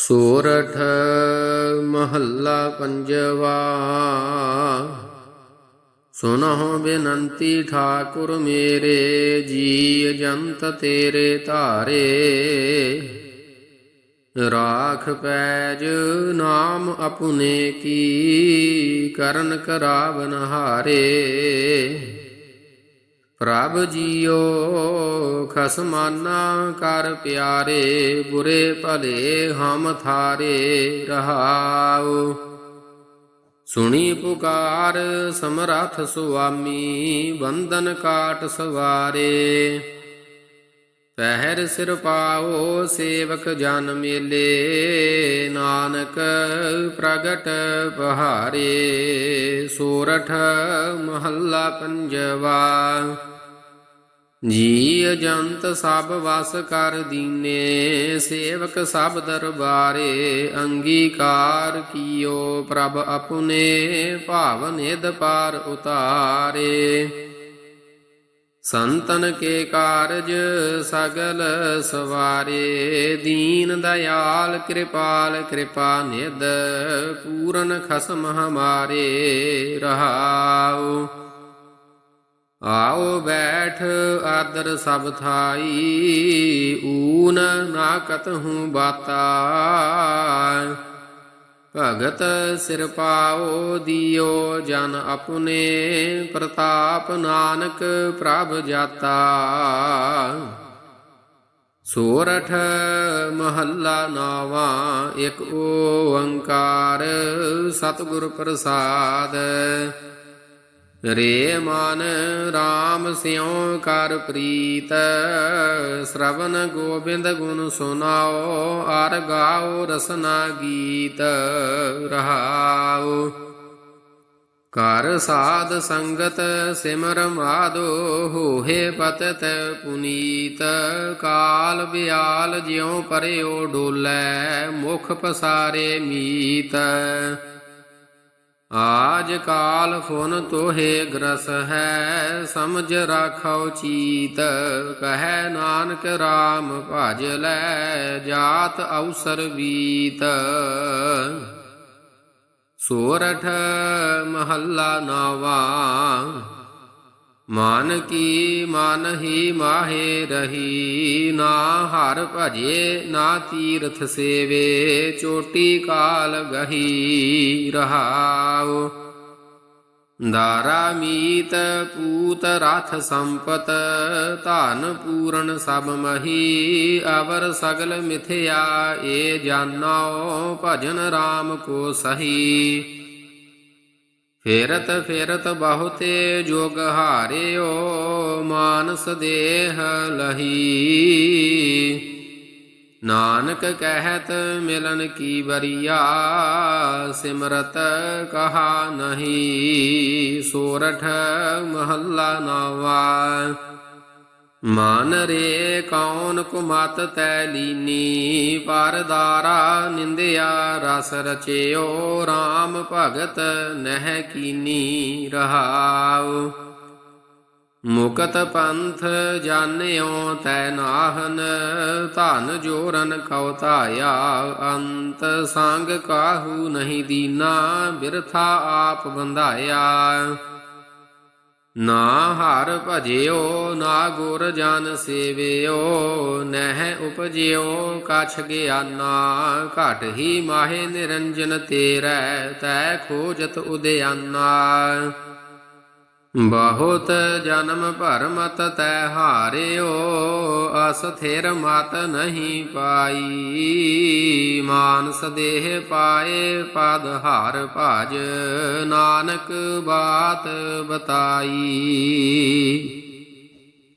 ਸੋਰਠ ਮਹੱਲਾ ਪੰਜਵਾ। ਸੁਨਹੁ ਬੇਨੰਤੀ ਠਾਕੁਰ ਮੇਰੇ ਜੀ ਜੰਤ ਤੇਰੇ ਧਾਰੇ। ਰਾਖ ਪੈਜ ਨਾਮ ਅਪੁਨੇ ਕੀ, ਕਰਨ ਕਰਾਵਨ ਹਾਰੇ। ਪ੍ਰਭ ਜੀਓ, ਖਸਮਾਨਾ ਕਰ ਪਿਆਰੇ, ਬੁਰੇ ਭਲੇ ਹਮ ਥਾਰੇ ਰਹਾਉ। ਸੁਣੀ ਪੁਕਾਰ ਸਮਰਥ ਸੁਆਮੀ, ਬੰਧਨ ਕਾਟ ਸਵਾਰੇ। ਪਹਿਰ ਸਿਰ ਪਾਓ ਸੇਵਕ ਜਨ ਮੇਲੇ, ਨਾਨਕ ਪ੍ਰਗਟ ਬਹਾਰੇ ਸੋਰਠ ਮਹੱਲਾ ਪੰਜਵਾ। ਜੀ ਜੰਤ ਸਭ ਵਸ ਕਰ ਦੀਨੇ, ਸੇਵਕ ਸਭ ਦਰਬਾਰੇ, ਅੰਗੀਕਾਰ ਕੀਓ ਪ੍ਰਭ ਆਪਣੇ, ਭਾਵ ਨਿਧ ਪਾਰ ਉਤਾਰੇ। ਸੰਤਨ ਕੇ ਕਾਰਜ ਸਗਲ ਸਵਾਰੇ, ਦੀਨ ਦਇਆਲ ਕਿਰਪਾਲ ਕਿਰਪਾ ਨਿਧ, ਪੂਰਨ ਖਸਮ ਹਮਾਰੇ, ਰਹਾਉ। ਆਓ ਬੈਠ ਆਦਰ ਸਭ ਥਾਈ, ਊਨ ਨਾ ਕਤਹੂ ਬਾਤਾ ਭਗਤ ਸਿਰ ਪਾਓ ਦਿਓ ਜਨ ਆਪਣੇ, ਪ੍ਰਤਾਪ ਨਾਨਕ ਪ੍ਰਭ ਜਾਤਾ ਸੋਰਠ ਮਹੱਲਾ ਨਾਵਾ, ਇੱਕ ਓੰਕਾਰ ਸਤਿਗੁਰ ਪ੍ਰਸਾਦ। ਰੇ ਮਨ RAM ਸਿਉ ਕਰ ਪ੍ਰੀਤ ਸ਼ਰਵਨ ਗੋਬਿੰਦ ਗੁਣ ਸੁਨਾਓ ਅਰ ਗਾਓ ਰਸਨਾ ਗੀਤ ਰਹਾਓ ਕਰ ਸਾਧ ਸੰਗਤ ਸਿਮਰ ਮਾਦੋ ਹੋਏ ਪਤਤ ਪੁਨੀਤ। ਕਾਲ ਬਿਆਲ ਜਿਉ ਪਰਿਓ ਡੋਲੇ, ਮੁਖ ਪਸਾਰੇ ਮੀਤ। ਆਜ ਕਾਲ ਫੁਨ ਤੋਹੇ ਗ੍ਰਸ ਹੈ, ਸਮਝ ਰਾਖਉ ਚੀਤ, ਕਹੈ ਨਾਨਕ RAM ਭਜ ਲੈ, ਜਾਤ ਅਵਸਰ ਬੀਤ। ਸੋਰਠ ਮਹੱਲਾ ਨਾਵਾ ਮਨ ਕੀ ਮਨ ਹੀ ਮਾਹੇ ਰਹੀ, ਨਾ ਹਰ ਭਜੇ, ਨਾ ਤੀਰਥ ਸੇਵੇ, ਚੋਟੀ ਕਾਲ ਗਹੀ ਰਹਾਉ। ਦਾਰਾ ਮੀਤ ਪੂਤ ਰਥ ਸੰਪਤ, ਧਨ ਪੂਰਨ ਸਭ ਮਹੀ, ਅਵਰ ਸਗਲ ਮਿਥਿਆ, ਏ ਜਾਣੋ ਭਜਨ RAM ਕੋ ਸਹੀ। ਫੇਰਤ ਫੇਰਤ ਬਹੁਤੇ ਜੋਗ ਹਾਰਿਓ, ਮਾਨਸ ਦੇਹ ਲਹੀ। ਨਾਨਕ ਕਹਿਤ ਮਿਲਨ ਕੀ ਬਰੀਆ ਸਿਮਰਤ ਕਹਾ ਨਹੀਂ। ਸੋਰਠ ਮਹੱਲਾ ਨਾਵਾ। ਮਨ ਰੇ ਕੌਣ ਕੁਮਤ ਤੈ ਲੀਨੀ ਪਰਦਾਰਾ ਨਿੰਦਿਆ ਰਸ ਰਚਿਓ RAM ਭਗਤ ਨਹਿ ਕੀਨੀ ਰਹਾਉ। ਮੁਕਤ ਪੰਥ ਜਾਣਿਓ ਤੈ ਨਾਹਨ, ਧਨ ਜੋਰਨ ਕਉ ਧਾਇਆ, ਅੰਤ ਸੰਗ ਕਾਹੂ ਨਹੀਂ ਦੀਨਾ, ਬਿਰਥਾ ਆਪ ਬੰਧਾਇਆ। ਨਾ ਹਰ ਭਜਿਓ, ਨਾ ਗੁਰ ਜਨ ਸੇਵਿਓ, ਨਹਿ ਉਪਜਿਓ, ਕਛ ਗਿਆਨਾ, ਘਟ ਹੀ ਮਾਹੇ ਨਿਰੰਜਨ ਤੇਰੈ, ਤੈ ਖੋਜਤ ਉਦਿਆਨਾ ਬਹੁਤ ਜਨਮ ਭਰਮਤ ਤੈ ਹਾਰਿਓ ਅਸਥਿਰ ਮਤ ਨਹੀਂ ਪਾਈ। ਮਾਨਸ ਦੇਹ ਪਾਏ, ਪਦ ਹਾਰ ਭਜ ਨਾਨਕ ਬਾਤ ਬਤਾਈ।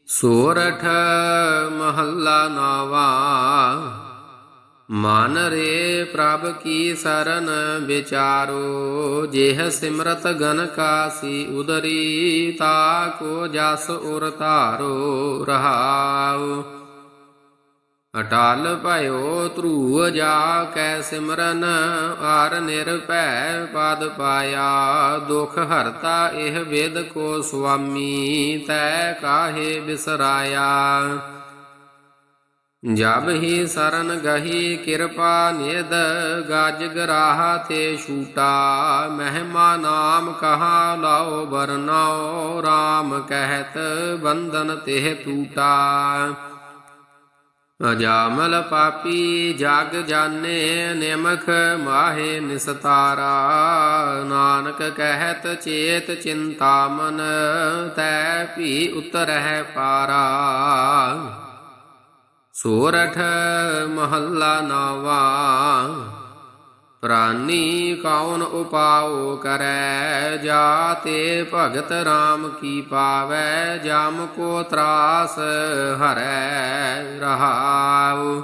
ਸੋਰਠ ਮਹੱਲਾ ਨਾਵਾ ਮਨ ਰੇ ਪ੍ਰਭ ਕੀ ਸਰਨ ਵਿਚਾਰੋ, ਜਿਹ ਸਿਮਰਤ ਗਨ ਕਾਸੀ ਉਦਰੀ, ਤਾ ਕੋ ਜਸ ਉਰ ਧਾਰੋ ਰਹਾਉ। ਅਟਲ ਭਇਓ ਧਰੂ ਜਾ ਕੈ ਸਿਮਰਨ ਆਰ ਨਿਰਭੈ ਪਦ ਪਾਇਆ, ਦੁਖ ਹਰਤਾ ਇਹ ਵੇਦ ਕੋ ਸੁਆਮੀ, ਤੈ ਕਾਹੇ ਬਿਸਰਾਇਆ। ਜਬ ਹੀ ਸਰਨ ਗਹੀ ਕਿਰਪਾ ਨਿਦ ਗਜ ਗਰਾਹਾ ਤੇ ਛੂਟਾ, ਮਹਿਮਾ ਨਾਮ ਕਹਾ ਲਾਓ ਬਰਨਾਓ RAM ਕਹਿਤ ਬੰਧਨ ਤਿਹ ਟੂਟਾ ਅਜਾਮਲ ਪਾਪੀ ਜਗ ਜਾਣੇ ਨਿਮਖ ਮਾਹੇ ਨਿਸਤਾਰਾ, ਨਾਨਕ ਕਹਿਤ ਚੇਤ ਚਿੰਤਾਮਨ, ਤੈ ਭੀ ਉਤਰਹਿ ਪਾਰਾ। ਸੋਰਠ ਮਹੱਲਾ ਨਾਵਾ, ਪ੍ਰਾਨੀ ਕੌਣ ਉਪਾਉ ਕਰੈ? ਜਾਤੇ ਭਗਤ RAM ਕੀ ਪਾਵੈ? ਜਮ ਕੋ ਤਰਾਸ ਹਰੈ ਰਹਾਉ।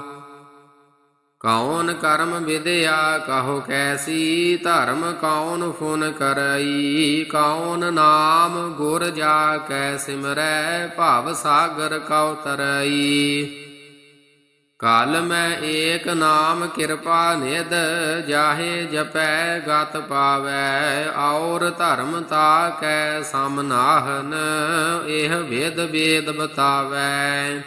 ਕੌਣ ਕਰਮ ਵਿਦਿਆ ਕਹੋ ਕੈਸੀ? ਧਰਮ ਕੌਣ ਫੁਨ ਕਰਈ? ਕੌਣ ਨਾਮ ਗੁਰ ਜਾ ਕੈ ਸਿਮਰੈ? ਭਵ ਸਾਗਰ ਕਉ ਤਰਈ। ਕਾਲ ਮੈਂ ਏਕ ਨਾਮ ਕਿਰਪਾ ਨਿਦ ਜਾਹੇ ਜਪੈ ਗਤ ਪਾਵੈ, ਔਰ ਧਰਮ ਤਾ ਕੈ ਸਮਨਾਹਨ ਇਹ ਵੇਦ ਵੇਦ ਬਤਾਵੈ।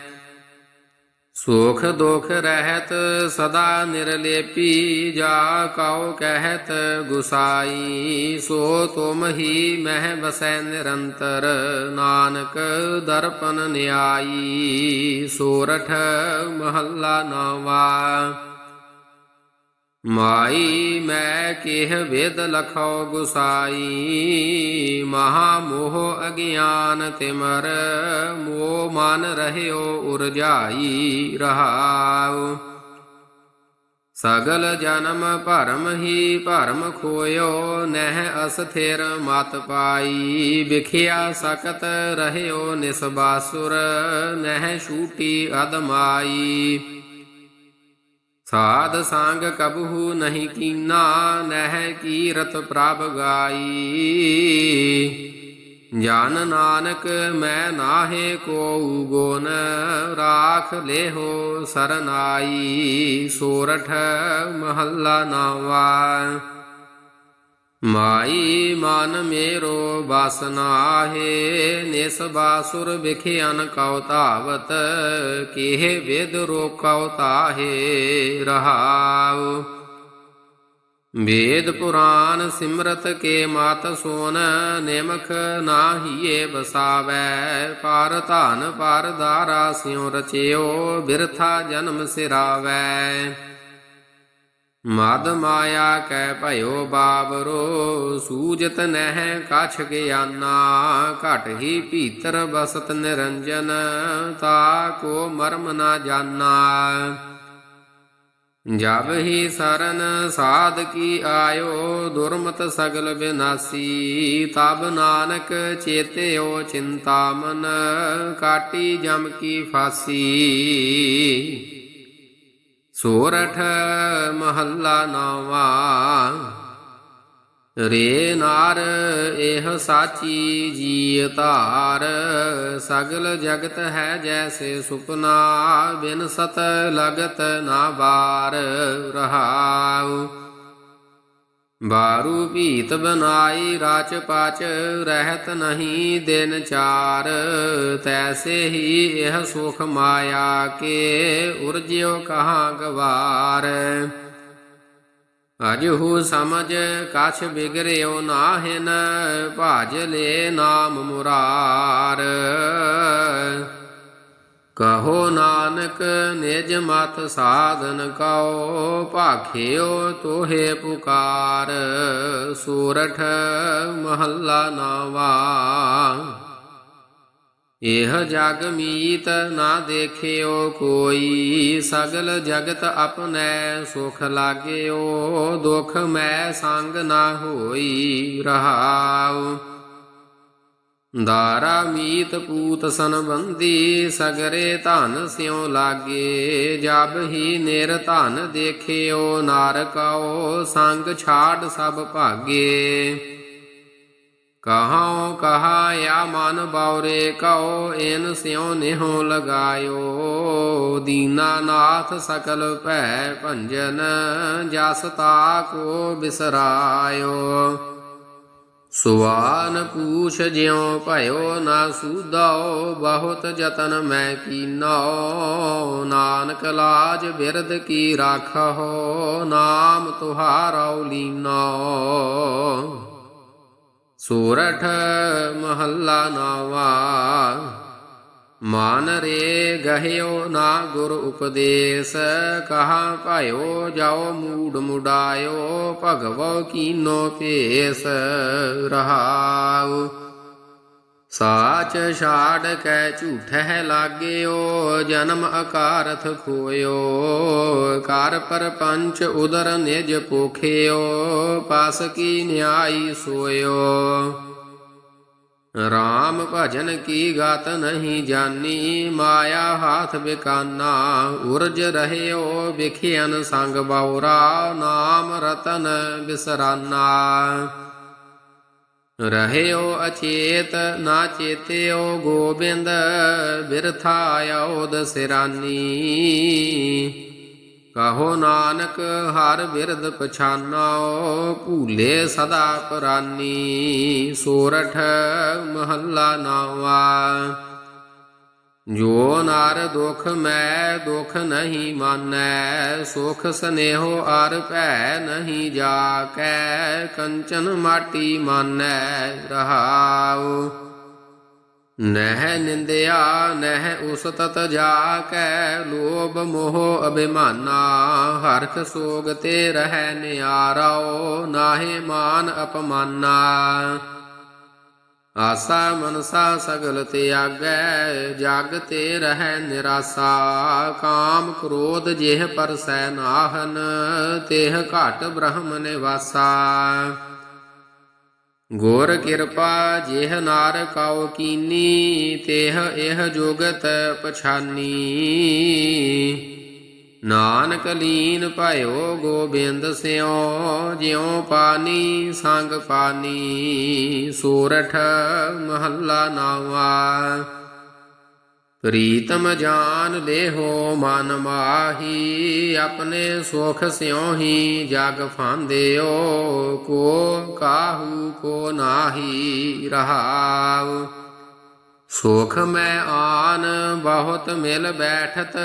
ਸੁਖ ਦੁਖ ਰਹਿਤ ਸਦਾ ਨਿਰਲੇਪੀ ਜਾ ਕਉ ਕਹਿਤ ਗੁਸਾਈ, ਸੋ ਤੁਮ ਹੀ ਮਹਿ ਬਸੈ ਨਿਰੰਤਰ, ਨਾਨਕ ਦਰਪਨ ਨਿਆਈ, ਸੋਰਠ ਮਹੱਲਾ ਨਾਵਾ। ਮਾਈ ਮੈਂ ਕਿਹ ਵੇਦ ਲਖੋ ਗੁਸਾਈ ਮਹਾ ਮੋਹ ਅਗਿਆਨ ਤਿਮਰ ਮੋ ਮਨ ਰਹਿਓ ਉਰਜਾਈ ਰਹਾਉ। ਸਗਲ ਜਨਮ ਭਰਮ ਹੀ ਭਰਮ ਖੋਇਓ, ਨਹਿ ਅਸਥਿਰ ਮਤ ਪਾਈ। ਵਿਖਿਆ ਸਕਤ ਰਹਿਓ ਨਿਸਬਾਸੁਰ, ਨਹਿ ਛੂਟੀ ਅਦਮਾਈ। ਸਾਧ ਸੰਗ ਕਬਹੂ ਨਹੀਂ ਕੀਨਾ, ਨਹਿ ਕੀਰਤ ਪ੍ਰਭ ਗਾਈ। ਜਨ ਨਾਨਕ ਮੈਂ ਨਾਹੇ ਕੋ ਗੁਣ, ਰਾਖ ਲੇਹੋ ਸਰਨਾਈ। ਸੋਰਠ ਮਹੱਲਾ ਨਾਵਾ। ਮਾਈ ਮਨ ਮੇਰੋ ਬਸ ਨਾਹੇ ਨਿਸ ਬਾਸੁਰ ਵਿਖਿਆਨ ਕਉ ਧਾਵਤ, ਕਿਹ ਵਿਦ ਰੋਕਉ ਤਾਹੇ ਰਹਾਉ। ਵੇਦ ਪੁਰਾਨ ਸਿਮਰਤ ਕੇ ਮਤ ਸੋਨ, ਨਿਮਖ ਨਾਹੀਏ ਬਸਾਵੈ ਪਾਰ ਧਨ ਪਰ ਦਾਰਾ ਸਿਉ ਰਚਿਓ, ਬਿਰਥਾ ਜਨਮ ਸਿਰਾਵੈ। ਮਦ ਮਾਇਆ ਕੈ ਭਇਓ ਬਾਬਰੋ, ਸੂਜਤ ਨਹਿ ਕਛ ਗਿਆਨਾ, ਘਟ ਹੀ ਭੀਤਰ ਬਸਤ ਨਿਰੰਜਨ, ਤਾ ਕੋ ਮਰਮ ਨਾ ਜਾਣਾ ਜਬ ਹੀ ਸਰਨ ਸਾਧ ਕੀ ਆਇਓ, ਦੁਰਮਤ ਸਗਲ ਬਿਨਾਸੀ, ਤਬ ਨਾਨਕ ਚੇਤਿਓ ਚਿੰਤਾ ਮਨ ਕਾਟੀ ਜਮ ਕੀ ਫਾਸੀ। ਸੋਰਠ ਮਹੱਲਾ ਨਵਾ। ਰੇ ਨਾਰ, ਇਹ ਸਾਚੀ ਜੀ ਧਾਰ। ਸਗਲ ਜਗਤ ਹੈ ਜੈਸੇ ਸੁਪਨਾ, ਬਿਨ ਸਤ ਲਗਤ ਨਾ ਬਾਰ ਰਹਾਉ। ਬਾਰੂ ਭੀਤ ਬਨਾਈ ਰਾਚ ਪਾਚ, ਰਹਿਤ ਨਹੀਂ ਦਿਨ ਚਾਰ। ਤੈਸੇ ਹੀ ਇਹ ਸੁਖ ਮਾਇਆ ਕੇ ਉਰਜਿਓ ਕਹਾ ਗਵਾਰ। ਅਜਹੂ ਸਮਝ ਕਛ ਬਿਗਰਿਓ ਨਾਹਿਨ, ਭਾਜ ਲੈ ਨਾਮ ਮੁਰਾਰ। ਕਹੋ ਨਾਨਕ ਨਿਜ ਮਤ ਸਾਧਨ ਕਉ, ਭਾਖਿਓ ਤੋਹੇ ਪੁਕਾਰ। ਸੂਰਠ ਮਹੱਲਾ ਨਾਵਾ। ਇਹ ਜਗ ਮੀਤ ਨਾ ਦੇਖਿਓ ਕੋਈ, ਸਗਲ ਜਗਤ ਆਪਣੈ ਸੁਖ ਲਾਗਿਓ। ਦੁਖ ਮੈਂ ਸੰਗ ਨਾ ਹੋਈ ਰਹਾਉ। ਦਾਰਾ ਮੀਤ ਪੂਤ ਸੰਬੰਧੀ ਸਗਰੇ ਧਨ ਸਿਉ ਲਾਗੇ, ਜਬ ਹੀ ਨਿਰ ਧਨ ਦੇਖਿਓ ਨਾਰਕਾਓ ਸੰਗ ਛਾੜ ਸਭ ਭਾਗੇ। ਕਹਾਉ ਕਹਾ ਯਾ ਮਨ ਬਾਉਰੇ ਕਉ, ਇਨ ਸਿਉ ਨਿਹੋ ਲਗਾਇਓ। ਦੀਨਾਨਾਥ ਸਕਲ ਭੈ ਭੰਜਨ, ਜਸ ਤਾ ਕੋ ਬਿਸਰਾਇਓ। ਸੁਆਨ ਪੂਛ ਜਿਉ ਭਇਓ ਨਾ ਸੂਦਾਓ, ਬਹੁਤ ਯਤਨ ਮੈਂ ਕੀਨੋ ਨਾਨਕ ਲਾਜ ਬਿਰਦ ਕੀ ਰਾਖੋ ਨਾਮ ਤੁਹਾਰਉ ਲੀਨੋ ਸੂਰਠ ਮਹੱਲਾ ਨਾਵਾ ਮਾਨ ਰੇ ਗਹਿਓ ਨਾ ਗੁਰ ਉਪਦੇਸ਼, ਕਹਾ ਭਾਇਓ ਜਾਓ ਮੂੜ ਮੁਡਾਇਓ ਭਗਵੋ ਕੀਨੋ ਭੇਸ ਰਹਾਉ। ਸਾਚ ਛਾੜ ਕੈ ਝੂਠਹਿ ਲਾਗਿਓ, ਜਨਮ ਅਕਾਰਥ ਖੋਇਓ। ਕਰ ਪਰਪੰਚ ਉਦਰ ਨਿਜ ਪੋਖਿਓ, ਪਾਸ ਕੀ ਨਿਆਈ ਸੋਇਓ। ਰਾਮ ਭਜਨ ਕੀ ਗਾਤ ਨਹੀਂ ਜਾਨੀ, ਮਾਇਆ ਹਾਥ ਬਿਕਾਨਾ, ਉਰਜ ਰਹਿਓ ਵਿਖਿਆਨ ਸੰਗ ਬਉਰਾ, ਨਾਮ ਰਤਨ ਬਿਸਰਾਨਾ। ਰਹਿਓ ਅਚੇਤ, ਨਾ ਚੇਤਿਓ ਗੋਬਿੰਦ, ਬਿਰਥਾ ਆਉਦ ਕਹੋ ਨਾਨਕ ਹਰ ਬਿਰਦ ਪਛਾਨਾਓ, ਭੂਲੇ ਸਦਾ ਪਰਾਨੀ, ਸੋਰਠ ਮਹੱਲਾ ਨਾਵਾ। ਜੋ ਨਰ ਦੁਖ ਮੈਂ ਦੁਖ ਨਹੀਂ ਮਾਨੈ, ਸੁਖ ਸਨੇਹੋ ਅਰ ਭੈ ਨਹੀਂ ਜਾਕੈ, ਕੰਚਨ ਮਾਟੀ ਮਾਨੈ ਰਹਾਉ। ਨਹਿ ਨਿੰਦਿਆ, ਨਹਿ ਉਸਤਤ ਜਾ ਕੈ ਲੋਭ ਮੋਹ ਅਭਿਮਾਨਾ, ਹਰਖ ਸੋਗ ਤੇ ਰਹਿ ਨਿਆਰਉ ਨਾਹੇ ਮਾਨ ਅਪਮਾਨਾ। ਆਸਾ ਮਨਸਾ ਸਗਲ ਤਿਆਗੈ, ਜਗ ਤੇ ਰਹਿ ਨਿਰਾਸਾ, ਕਾਮ ਕ੍ਰੋਧ ਜਿਹ ਪਰਸੈ ਨਾਹਨ, ਤੇਹ ਘਟ ਬ੍ਰਹਮ ਨਿਵਾਸਾ। ਗੁਰ ਕਿਰਪਾ ਜਿਹ ਨਾਰ ਕਉ ਕੀਨੀ, ਤੇਹ ਇਹ ਜੁਗਤ ਪਛਾਨੀ। ਨਾਨਕ ਲੀਨ ਭਇਓ ਗੋਬਿੰਦ ਸਿਓ, ਜਿਉ ਪਾਨੀ ਸੰਗ ਪਾਨੀ। ਸੂਰਠ ਮਹੱਲਾ ਨਾਵਾ। ਪ੍ਰੀਤਮ ਜਾਨ ਲੇਹੋ ਮਨ ਮਾਹੀ, ਆਪਣੇ ਸੁਖ ਸਿਉ ਹੀ ਜਗ ਫਾਂਦਿਓ, ਕੋ ਕਾਹੂ ਕੋ ਨਾਹੀ ਰਹਾਉ। ਸੁਖ ਮੈਂ ਆਨ, ਬਹੁਤ ਮਿਲ ਬੈਠਤ,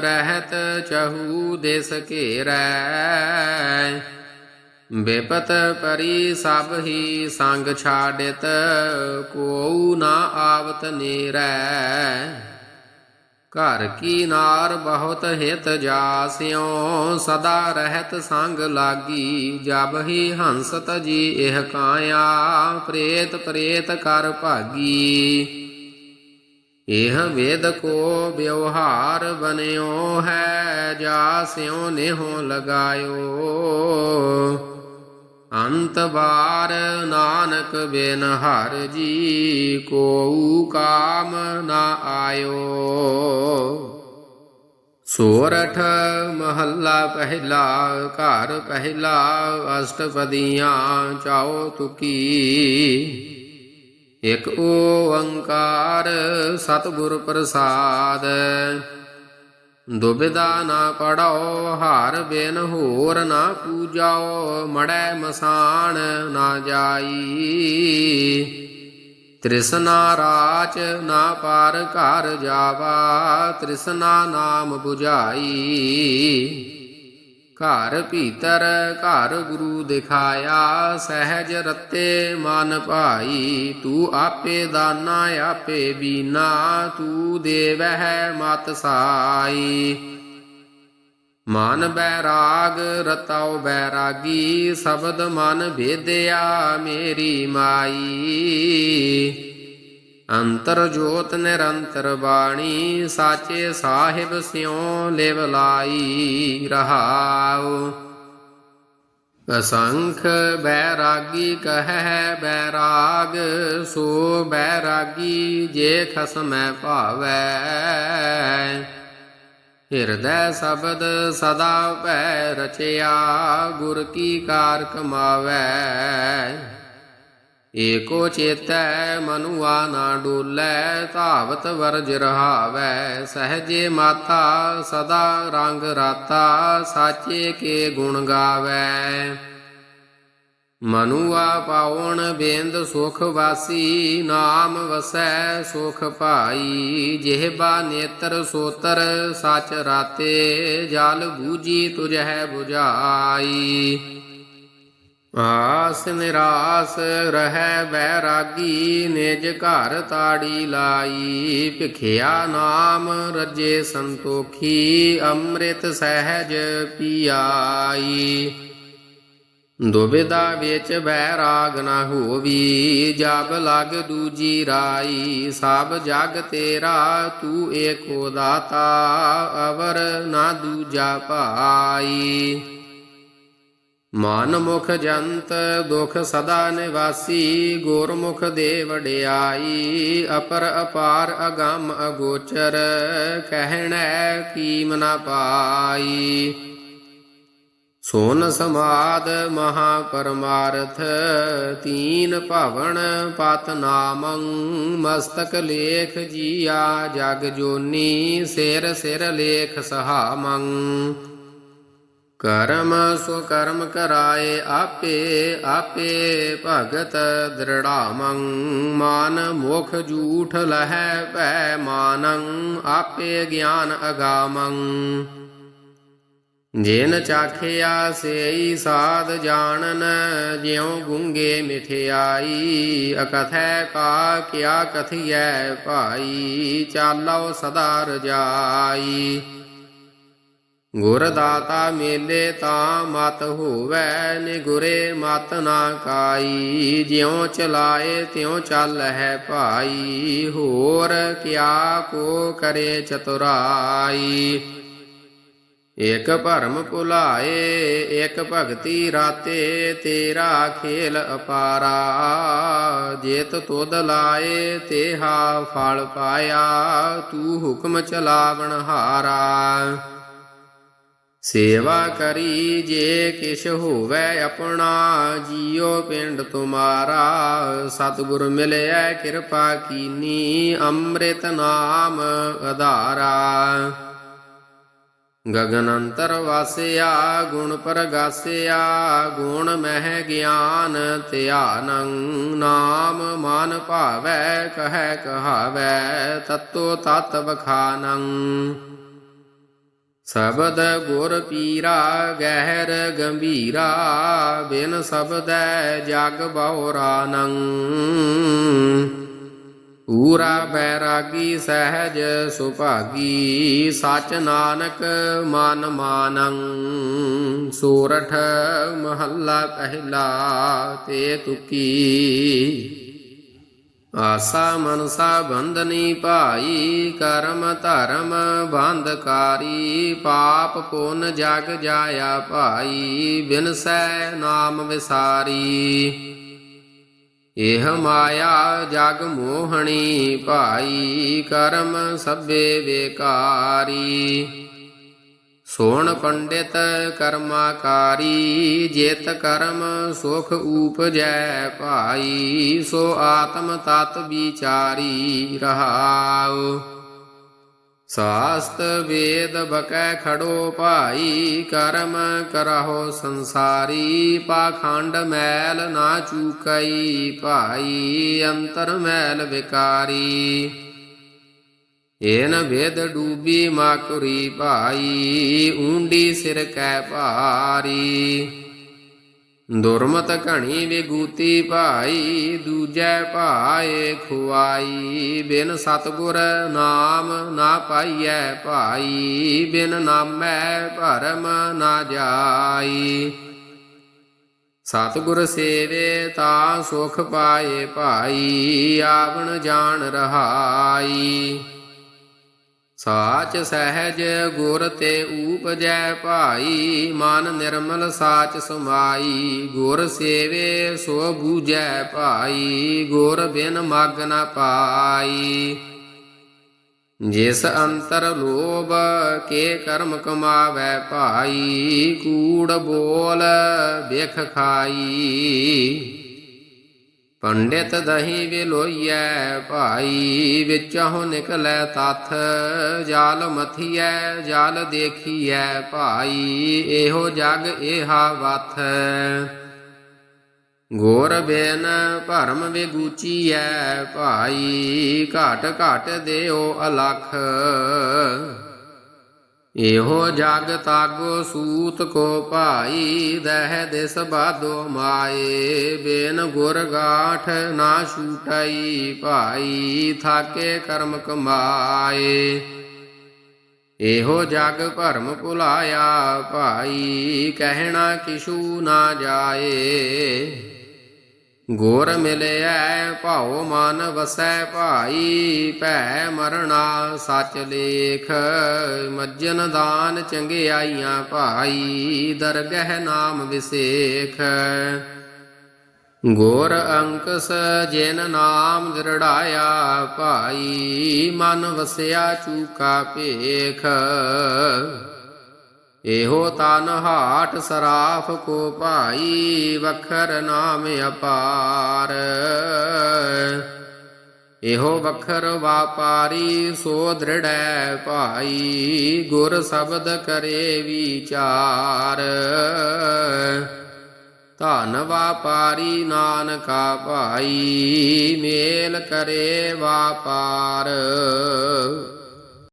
ਰਹਿਤ ਚਹੂ ਦੇਸ ਘੇਰੈ। ਬੇਪਤ ਪਰੀ ਸਭ ਹੀ ਸੰਗ ਛਾੜਿਤ ਕੋਉ ਨਾ ਆਵਤ ਨੇਰੈ। ਘਰ ਕੀ ਨਾਰ ਬਹੁਤ ਹਿਤ ਜਾਸਿਓ, ਸਦਾ ਰਹਿਤ ਸੰਗ ਲਾਗੀ, ਜਬ ਹੀ ਹੰਸਤ ਜੀ ਇਹ ਕਾਇਆ, ਪ੍ਰੇਤ ਪ੍ਰੇਤ ਕਰ ਭਾਗੀ। ਇਹ ਵੇਦ ਕੋ ਵਿਵਹਾਰ ਬਨਿਓ ਹੈ, ਜਾਸਿਓ ਨਿਹੋ ਲਗਾਇਓ। ਅੰਤ ਬਾਰ ਨਾਨਕ ਬਿਨ ਹਰ ਜੀ ਕੋਉ ਕਾਮ ਨਾ ਆਇਓ। ਸੋਰਠ ਮਹੱਲਾ ਪਹਿਲਾ, ਘਰ ਪਹਿਲਾ, ਅਸ਼ਟਪਦੀਆਂ ਚਾਓ ਤੁਕੀ। ਇਕ ਓੰਕਾਰ ਸਤਿਗੁਰ ਪ੍ਰਸਾਦ ਦੁਬਿਦਾ ਨਾ ਪੜਾਓ ਹਾਰ ਬੇਨ ਹੋਰ ਨਾ ਪੂਜਾਓ, ਮੜੈ ਮਸਾਨ ਨਾ ਜਾਈ। ਤ੍ਰਿਸ਼ਨਾ ਰਾਚ ਨਾ ਪਾਰ ਘਰ ਜਾਵਾ, ਤ੍ਰਿਸ਼ਨਾ ਨਾਮ 부ਝਾਈ। ਘਰ ਭੀਤਰ ਘਰ ਗੁਰੂ ਦਿਖਾਇਆ, ਸਹਿਜ ਰਤੇ ਮਨ ਭਾਈ, ਤੂੰ ਆਪੇ ਦਾਨਾ, ਆਪੇ ਬੀਨਾ, ਤੂੰ ਦੇਵਹਿ ਮਤ ਸਾਈ। ਮਨ ਬੈਰਾਗ, ਰਤਾਉ ਬੈਰਾਗੀ, ਸ਼ਬਦ ਮਨ ਭੇਦਿਆ ਮੇਰੀ ਮਾਈ। ਅੰਤਰ ਜੋਤ ਨਿਰੰਤਰ ਬਾਣੀ, ਸਾਚੇ ਸਾਹਿਬ ਸਿਉ ਲਿਵ ਲਾਈ ਰਹਾਉ। ਅਸੰਖ ਬੈਰਾਗੀ ਕਹੈ ਬੈਰਾਗ, ਸੋ ਬੈਰਾਗੀ ਜੇ ਖਸਮੈ ਭਾਵੈ। ਹਿਰਦੈ ਸ਼ਬਦ ਸਦਾ ਭੈ ਰਚਿਆ, ਗੁਰ ਕੀ ਕਾਰ ਕਮਾਵੈ ਏਕੋ ਚੇਤੈ ਮਨੁਆ ਨਾ ਡੋਲੈ, ਧਾਵਤ ਵਰਜ ਰਹਾਵੈ। ਸਹਜੇ ਮਾਤਾ ਸਦਾ ਰੰਗ ਰਾਤਾ, ਸਾਚੇ ਕੇ ਗੁਣ ਗਾਵੈ। ਮਨੁਆ ਪਾਉਣ ਬੇਂਦ ਸੁਖ ਵਾਸੀ, ਨਾਮ ਵਸੈ ਸੁਖ ਭਾਈ। ਜਿਹਬਾ ਨੇਤਰ ਸੋਤਰ, ਸਚ ਰਾਤੇ, ਜਲ ਬੂਜੀ ਤੁਝੈ 부ਝਾਈ ਆਸ ਨਿਰਾਸ ਰਹਿ ਬੈਰਾਗੀ, ਨਿਜ ਘਰ ਤਾੜੀ ਲਾਈ। ਭਿਖਿਆ ਨਾਮ ਰਜੇ ਸੰਤੋਖੀ, ਅੰਮ੍ਰਿਤ ਸਹਿਜ ਪੀਆਈ। ਦੁਬਿਧਾ ਵਿੱਚ ਬੈਰਾਗ ਨਾ ਹੋਵੀ, ਜਬ ਲਗ ਦੂਜੀ ਰਾਈ। ਸਭ ਜਗ ਤੇਰਾ, ਤੂੰ ਏਕੋ ਦਾਤਾ, ਅਵਰ ਨਾ ਦੂਜਾ ਪਾਈ। ਮਨ ਮੁਖ ਜੰਤ ਦੁਖ ਸਦਾ ਨਿਵਾਸੀ ਗੁਰਮੁਖ ਦੇ ਵਡਿਆਈ ਅਪਰ ਅਪਾਰ ਅਗੰਮ ਅਗੋਚਰ ਕਹਿਣੈ ਕੀਮ ਨਾ ਪਾਈ ਸੋਨ ਸਮਾਦ ਮਹਾ ਪਰਮਾਰਥ ਤੀਨ ਭਵਨ ਪਤ ਨਾਮੰ ਮਸਤਕ ਲੇਖ ਜੀਆ ਜਗ ਜੋਨੀ ਸਿਰ ਸਿਰ ਲੇਖ ਸਹਾਮੰ ਕਰਮ ਸੋ ਕਰਮ ਕਰਾਏ ਆਪੇ ਆਪੇ ਭਗਤ ਦ੍ਰਿੜਾਮੰ। ਮਾਨ ਮੁਖ ਜੂਠ ਲਹੈ ਭੈ ਮਾਨੰ, ਆਪੇ ਗਿਆਨ ਅਗਾਮੰ। ਜਿਨ ਚਾਖਿਆ ਸੇਈ ਸਾਧ ਜਾਣਨ, ਜਿਉ ਗੁੰਗੇ ਮਿਠਿਆਈ। ਅਕਥੈ ਕਾ ਕਿਆ ਕਥੀਐ ਭਾਈ ਚਾਲੋ ਸਦਾ ਰਜਾਈ। ਗੁਰ ਦਾਤਾ ਮੇਲੇ ਤਾਂ ਮਤ ਹੋਵੈ ਨੀ ਗੁਰੇ ਮਤ ਨਾ ਕਾਈ। ਜਿਉ ਚਲਾਏ ਤਿਉ ਚੱਲ ਹੈ ਭਾਈ, ਹੋਰ ਕਿਆ ਕੋ ਕਰੇ ਚਤੁਰਾਈ। ਇਕ ਭਰਮ ਭੁਲਾਏ, ਇਕ ਭਗਤੀ ਰਾਤੇ, ਤੇਰਾ ਖੇਲ ਅਪਾਰਾ। ਜੇਤ ਤੁਧ ਲਾਏ, ਤੇਹਾ ਫਲ ਪਾਇਆ, ਤੂੰ ਹੁਕਮ ਚਲਾਵਣ ਹਾਰਾ। ਸੇਵਾ ਕਰੀ ਜੇ ਕਿਛ ਹੋਵੇ ਆਪਣਾ ਜੀਉ ਪਿੰਡ ਤੁਮਾਰਾ। ਸਤਿਗੁਰ ਮਿਲਿਆ ਕਿਰਪਾ ਕੀਨੀ, ਅੰਮ੍ਰਿਤ ਨਾਮ ਅਧਾਰਾ। ਗਗਨ ਅੰਤਰ ਵਾਸਿਆ, ਗੁਣ ਪ੍ਰਗਾਸਿਆ, ਗੁਣ ਮਹਿ ਗਿਆਨ, ਧਿਆਨੰ ਨਾਮ ਮਨ ਭਾਵੈ, ਕਹੈ ਕਹਾਵੈ, ਤਤੋ ਤਤ ਵਖਾਨੰ। ਸਬਦ ਗੁਰ ਪੀਰਾ ਗਹਿਰ ਗੰਭੀਰਾ, ਬਿਨ ਸਬਦੈ ਜਗ ਬਉਰਾਨੰ ਪੂਰਾ ਬੈਰਾਗੀ ਸਹਿਜ ਸੁਭਾਗੀ, ਸਚ ਨਾਨਕ ਮਨ ਮਾਨੰ। ਸੋਰਠ ਮਹੱਲਾ ਪਹਿਲਾ, ਤੇ ਤੁਕੀ ਆਸਾ ਮਨਸਾ ਬੰਧਨੀ ਭਾਈ, ਕਰਮ ਧਰਮ ਬੰਧਕਾਰੀ, ਪਾਪ ਪੁੰਨ ਜਗ ਜਾਇਆ ਭਾਈ ਬਿਨਸੈ ਨਾਮ ਵਿਸਾਰੀ। ਇਹ ਮਾਇਆ ਜਗ ਮੋਹਣੀ ਭਾਈ, ਕਰਮ ਸਭੇ ਵੇਕਾਰੀ। ਸੋਣ ਪੰਡਿਤ ਕਰਮਾਕਾਰੀ, ਜਿਤ ਕਰਮ ਸੁਖ ਊਪਜੈ ਭਾਈ, ਸੋ ਆਤਮ ਤਤ ਵਿਚਾਰੀ ਰਹਾਉ। ਸਾਸਤ ਵੇਦ ਬਕੈ ਖੜੋ ਭਾਈ, ਕਰਮ ਕਰਹੁ ਸੰਸਾਰੀ, ਪਾਖੰਡ ਮੈਲ ਨਾ ਚੂਕਈ ਭਾਈ, ਅੰਤਰ ਮੈਲ ਵਿਕਾਰੀ। ਏਨ ਵੇਦ ਡੂਬੀ ਮਾਕੁਰੀ ਭਾਈ, ਊਂਡੀ ਸਿਰ ਕੈ ਭਾਰੀ। ਦੁਰਮਤ ਘਣੀ ਵਿਗੂਤੀ ਭਾਈ, ਦੂਜੈ ਭਾਏ ਖੁਆਈ। ਬਿਨ ਸਤਗੁਰ ਨਾਮ ਨਾ ਪਾਈਐ ਭਾਈ, ਬਿਨ ਨਾਮੈ ਭਰਮ ਨਾ ਜਾਈ। ਸਤਗੁਰ ਸੇਵੇ ਤਾ ਸੁਖ ਪਾਏ ਭਾਈ, ਆਵਣ ਜਾਣ ਰਹਾਈ। ਸਾਚ ਸਹਿਜ ਗੁਰ ਤੇ ਊਪਜੈ ਭਾਈ, ਮਨ ਨਿਰਮਲ ਸਾਚ ਸਮਾਈ। ਗੁਰ ਸੇਵੇ ਸੋ ਬੂਝੈ ਭਾਈ, ਗੁਰ ਬਿਨ ਮਗ ਨ ਪਾਈ। ਜਿਸ ਅੰਤਰ ਲੋਭ ਕੇ ਕਰਮ ਕਮਾਵੇ ਭਾਈ, ਕੂੜ ਬੋਲ ਵੇਖ ਖਾਈ। ਪੰਡਿਤ ਦਹੀਂ ਵਿਲੋਈਐ, ਭਾਈ ਵਿੱਚੋਂ ਨਿਕਲੈ ਤਥ, ਜਾਲ ਮਥੀਐ, ਜਾਲ ਦੇਖੀਐ, ਭਾਈ ਇਹੋ ਜਗ ਏਹਾ ਵਥ। ਗੋਰ ਬੇਨ ਭਰਮ ਵਿਗੂਚੀਐ, ਭਾਈ ਘਟ ਘਟ ਦਿਓ ਅਲਖ। ਇਹੋ ਜਗ ਤਾਗੋ ਸੂਤ ਕੋ ਭਾਈ ਦਹਿ ਦਿਸ ਬਾਦੋ ਮਾਏ। ਬੇਨ ਗੁਰ ਗਾਠ ਨਾ ਛੂਟਾਈ ਭਾਈ, ਥਾਕੇ ਕਰਮ ਕਮਾਏ। ਇਹੋ ਜਗ ਭਰਮ ਭੁਲਾਇਆ ਭਾਈ, ਕਹਿਣਾ ਕਿਛੂ ਨਾ ਜਾਏ। ਗੁਰ ਮਿਲਿਆ ਭਾਉ ਮਨ ਵਸੈ ਭਾਈ, ਭੈ ਮਰਣਾ ਸੱਚ ਲੇਖ। ਮੱਜਨ ਦਾਨ ਚੰਗਿਆਈਆਂ ਭਾਈ, ਦਰਗਹਿ ਨਾਮ ਵਿਸੇਖ। ਗੁਰ ਅੰਕਸ ਜਿਨ ਨਾਮ ਦਰੜਾਇਆ ਭਾਈ, ਮਨ ਵਸਿਆ ਚੂਕਾ ਭੇਖ। ਇਹੋ ਤਨ ਹਾਟ ਸਰਾਫ ਕੋ ਭਾਈ ਵਖਰ ਨਾਮ ਅਪਾਰ। ਇਹੋ ਵਖਰ ਵਾਪਾਰੀ ਸੋ ਦ੍ਰਿੜੈ ਭਾਈ, ਗੁਰ ਸ਼ਬਦ ਕਰੇ ਵਿਚਾਰ। ਧਨ ਵਾਪਾਰੀ ਨਾਨਕਾ ਭਾਈ, ਮੇਲ ਕਰੇ ਵਾਪਾਰ।